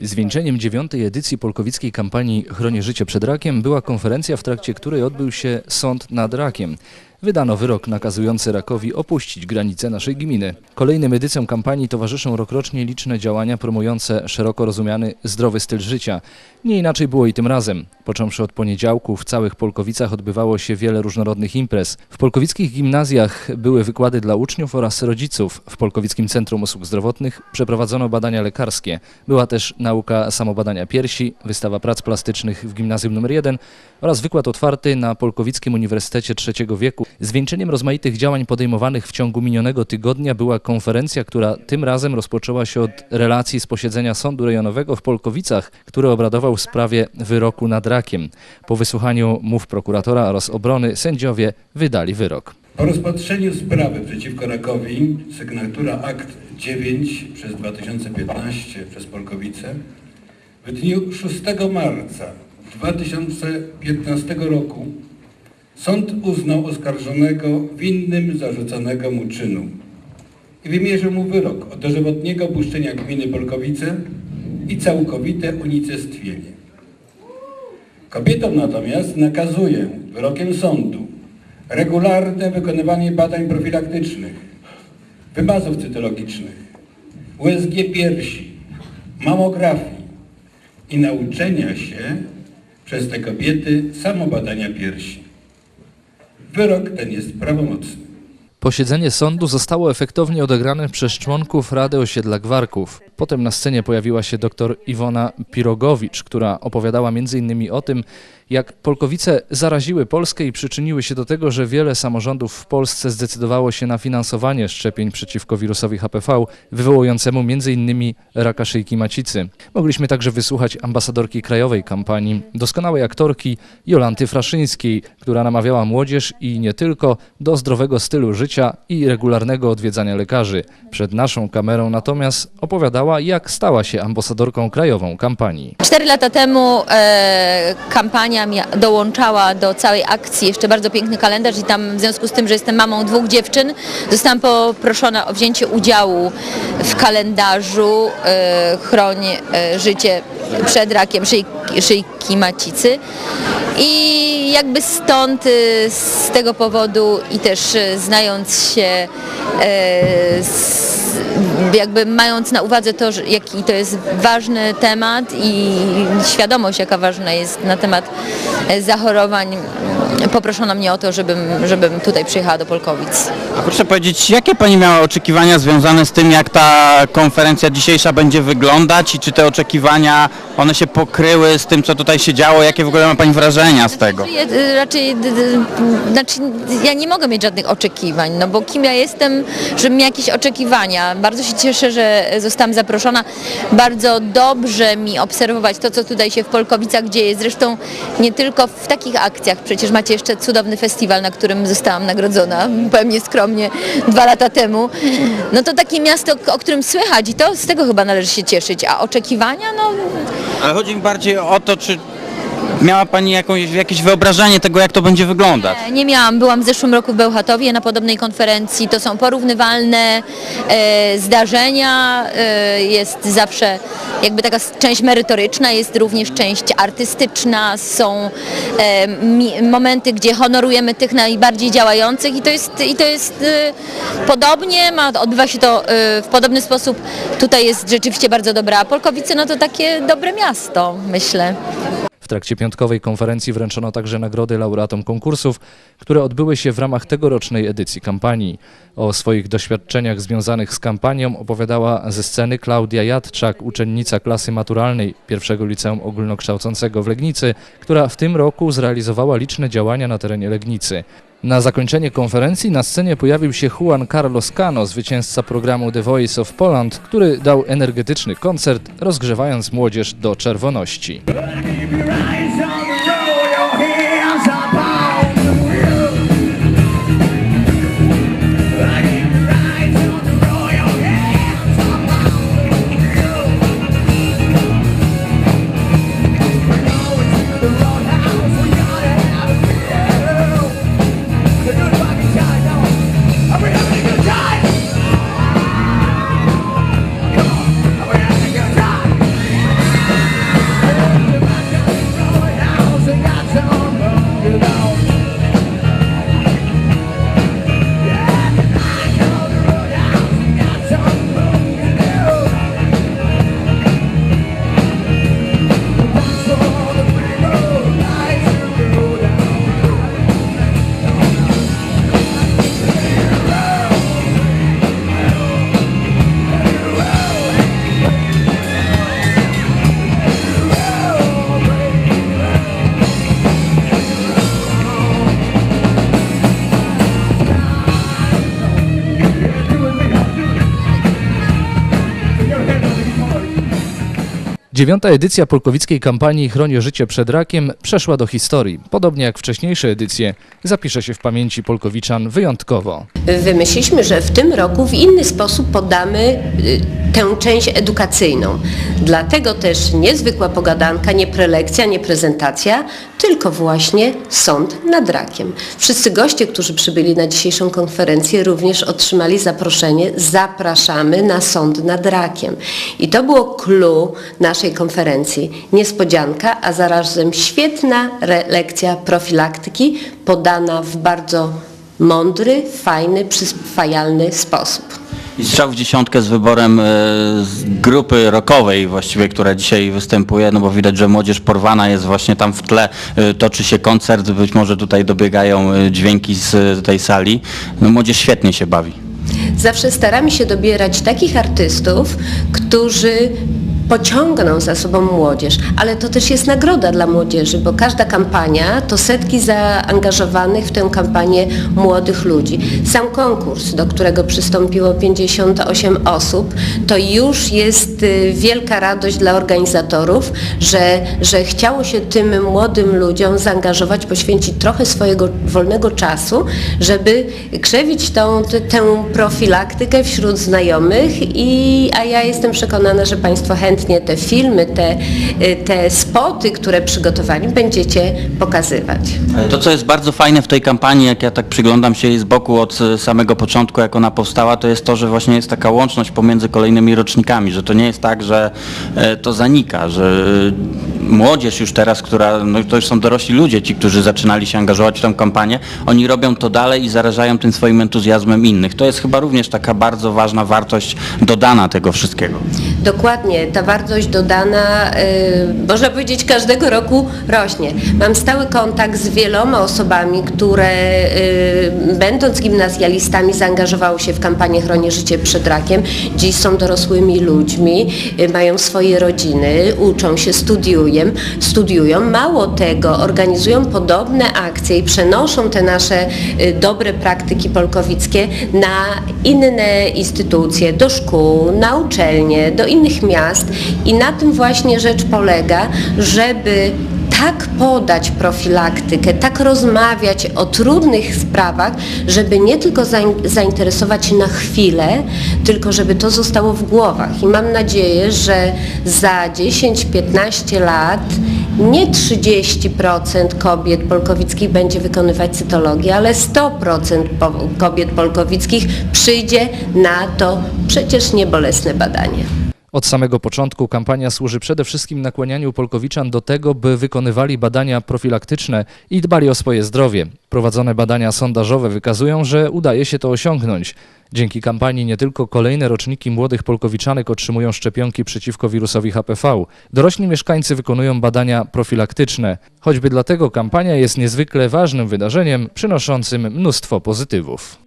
Zwieńczeniem dziewiątej edycji polkowickiej kampanii Chronię życie przed rakiem była konferencja, w trakcie której odbył się sąd nad rakiem. Wydano wyrok nakazujący rakowi opuścić granice naszej gminy. Kolejnym edycjom kampanii towarzyszą rokrocznie liczne działania promujące szeroko rozumiany zdrowy styl życia. Nie inaczej było i tym razem. Począwszy od poniedziałku w całych Polkowicach odbywało się wiele różnorodnych imprez. W polkowickich gimnazjach były wykłady dla uczniów oraz rodziców. W Polkowickim Centrum Usług Zdrowotnych przeprowadzono badania lekarskie. Była też nauka samobadania piersi, wystawa prac plastycznych w gimnazjum nr 1 oraz wykład otwarty na Polkowickim Uniwersytecie Trzeciego Wieku. Zwieńczeniem rozmaitych działań podejmowanych w ciągu minionego tygodnia była konferencja, która tym razem rozpoczęła się od relacji z posiedzenia Sądu Rejonowego w Polkowicach, który obradował w sprawie wyroku nad rakiem. Po wysłuchaniu mów prokuratora oraz obrony sędziowie wydali wyrok. Po rozpatrzeniu sprawy przeciwko rakowi, sygnatura akt 9 przez 2015 przez Polkowice, w dniu 6 marca 2015 roku sąd uznał oskarżonego winnym zarzuconego mu czynu i wymierzył mu wyrok o dożywotniego opuszczenia gminy Polkowice i całkowite unicestwienie. Kobietom natomiast nakazuje wyrokiem sądu regularne wykonywanie badań profilaktycznych, wymazów cytologicznych, USG piersi, mamografii i nauczenia się przez te kobiety samobadania piersi. Wyrok ten jest prawomocny. Posiedzenie sądu zostało efektownie odegrane przez członków Rady Osiedla Gwarków. Potem na scenie pojawiła się dr Iwona Pirogowicz, która opowiadała m.in. o tym, jak Polkowice zaraziły Polskę i przyczyniły się do tego, że wiele samorządów w Polsce zdecydowało się na finansowanie szczepień przeciwko wirusowi HPV, wywołującemu m.in. raka szyjki macicy. Mogliśmy także wysłuchać ambasadorki krajowej kampanii, doskonałej aktorki Jolanty Fraszyńskiej, która namawiała młodzież i nie tylko do zdrowego stylu życia i regularnego odwiedzania lekarzy. Przed naszą kamerą natomiast opowiadała, jak stała się ambasadorką krajową kampanii. Cztery lata temu e, kampania dołączała do całej akcji jeszcze bardzo piękny kalendarz i tam w związku z tym, że jestem mamą dwóch dziewczyn, zostałam poproszona o wzięcie udziału w kalendarzu e, Chroń e, życie przed rakiem szyjki, szyjki macicy. I jakby stąd e, z tego powodu i też e, znając się z, jakby mając na uwadze to, że jaki to jest ważny temat i świadomość jaka ważna jest na temat zachorowań, poproszono mnie o to, żebym, żebym tutaj przyjechała do Polkowic. A proszę powiedzieć, jakie Pani miała oczekiwania związane z tym, jak ta konferencja dzisiejsza będzie wyglądać i czy te oczekiwania, one się pokryły z tym, co tutaj się działo? Jakie w ogóle ma Pani wrażenia z tego? Ja, y, raczej, d, d, znaczy ja nie mogę mieć żadnych oczekiwań, no bo kim ja jestem, żebym miała jakieś oczekiwania. Bardzo się cieszę, że zostałam zaproszona. Bardzo dobrze mi obserwować to, co tutaj się w Polkowicach dzieje. Zresztą nie tylko w takich akcjach. Przecież macie jeszcze cudowny festiwal, na którym zostałam nagrodzona, powiem nieskromnie, dwa lata temu. No to takie miasto, o którym słychać i to z tego chyba należy się cieszyć. A oczekiwania, no Ale chodzi mi bardziej o to, czy miała Pani jakąś, jakieś wyobrażenie tego, jak to będzie wyglądać? Nie, nie miałam. Byłam w zeszłym roku w Bełchatowie na podobnej konferencji. To są porównywalne e, zdarzenia. E, jest zawsze jakby taka część merytoryczna, jest również część artystyczna. Są e, mi, momenty, gdzie honorujemy tych najbardziej działających i to jest, i to jest e, podobnie, ma, odbywa się to e, w podobny sposób. Tutaj jest rzeczywiście bardzo dobra. A Polkowice no to takie dobre miasto, myślę. W trakcie piątkowej konferencji wręczono także nagrody laureatom konkursów, które odbyły się w ramach tegorocznej edycji kampanii. O swoich doświadczeniach związanych z kampanią opowiadała ze sceny Klaudia Jadczak, uczennica klasy maturalnej pierwszego liceum ogólnokształcącego w Legnicy, która w tym roku zrealizowała liczne działania na terenie Legnicy. Na zakończenie konferencji na scenie pojawił się Juan Carlos Cano, zwycięzca programu The Voice of Poland, który dał energetyczny koncert, rozgrzewając młodzież do czerwoności. Dziewiąta edycja polkowickiej kampanii Chronię życie przed rakiem przeszła do historii. Podobnie jak wcześniejsze edycje, zapisze się w pamięci polkowiczan wyjątkowo. Wymyśliliśmy, że w tym roku w inny sposób podamy y, tę część edukacyjną. Dlatego też niezwykła pogadanka, nie prelekcja, nie prezentacja, tylko właśnie sąd nad rakiem. Wszyscy goście, którzy przybyli na dzisiejszą konferencję również otrzymali zaproszenie Zapraszamy na sąd nad rakiem. I to było clue naszej konferencji. Niespodzianka, a zarazem świetna lekcja profilaktyki podana w bardzo mądry, fajny, przyswajalny sposób. I strzał w dziesiątkę z wyborem e, z grupy rockowej właściwie, która dzisiaj występuje, no bo widać, że młodzież porwana jest właśnie tam w tle, e, toczy się koncert, być może tutaj dobiegają e, dźwięki z tej sali. No młodzież świetnie się bawi. Zawsze staramy się dobierać takich artystów, którzy pociągną za sobą młodzież, ale to też jest nagroda dla młodzieży, bo każda kampania to setki zaangażowanych w tę kampanię młodych ludzi. Sam konkurs, do którego przystąpiło 58 osób, to już jest y, wielka radość dla organizatorów, że, że chciało się tym młodym ludziom zaangażować, poświęcić trochę swojego wolnego czasu, żeby krzewić tą, tę- profilaktykę wśród znajomych, i, a ja jestem przekonana, że Państwo chętnie te filmy, te, y, te spoty, które przygotowali, będziecie pokazywać. To, co jest bardzo fajne w tej kampanii, jak ja tak przyglądam się jej z boku od e, samego początku, jak ona powstała, to jest to, że właśnie jest taka łączność pomiędzy kolejnymi rocznikami, że to nie jest tak, że e, to zanika, że e, młodzież już teraz, która, no to już są dorośli ludzie, ci, którzy zaczynali się angażować w tę kampanię, oni robią to dalej i zarażają tym swoim entuzjazmem innych. To jest chyba również taka bardzo ważna wartość dodana tego wszystkiego. Dokładnie, ta wartość dodana, y, można powiedzieć, każdego roku rośnie. Mam stały kontakt z wieloma osobami, które y, będąc gimnazjalistami zaangażowały się w kampanię Chronię życie przed rakiem. Dziś są dorosłymi ludźmi, y, mają swoje rodziny, uczą się, studiują, studiują. Mało tego, organizują podobne akcje i przenoszą te nasze dobre praktyki polkowickie na inne instytucje, do szkół, na uczelnie, do innych miast i na tym właśnie rzecz polega, żeby tak podać profilaktykę, tak rozmawiać o trudnych sprawach, żeby nie tylko zain- zainteresować na chwilę, tylko żeby to zostało w głowach. I mam nadzieję, że za 10-15 lat nie 30% kobiet polkowickich będzie wykonywać cytologię, ale 100% po- kobiet polkowickich przyjdzie na to przecież niebolesne badanie. Od samego początku kampania służy przede wszystkim nakłanianiu polkowiczan do tego, by wykonywali badania profilaktyczne i dbali o swoje zdrowie. Prowadzone badania sondażowe wykazują, że udaje się to osiągnąć. Dzięki kampanii nie tylko kolejne roczniki młodych polkowiczanek otrzymują szczepionki przeciwko wirusowi HPV. Dorośli mieszkańcy wykonują badania profilaktyczne. Choćby dlatego kampania jest niezwykle ważnym wydarzeniem przynoszącym mnóstwo pozytywów.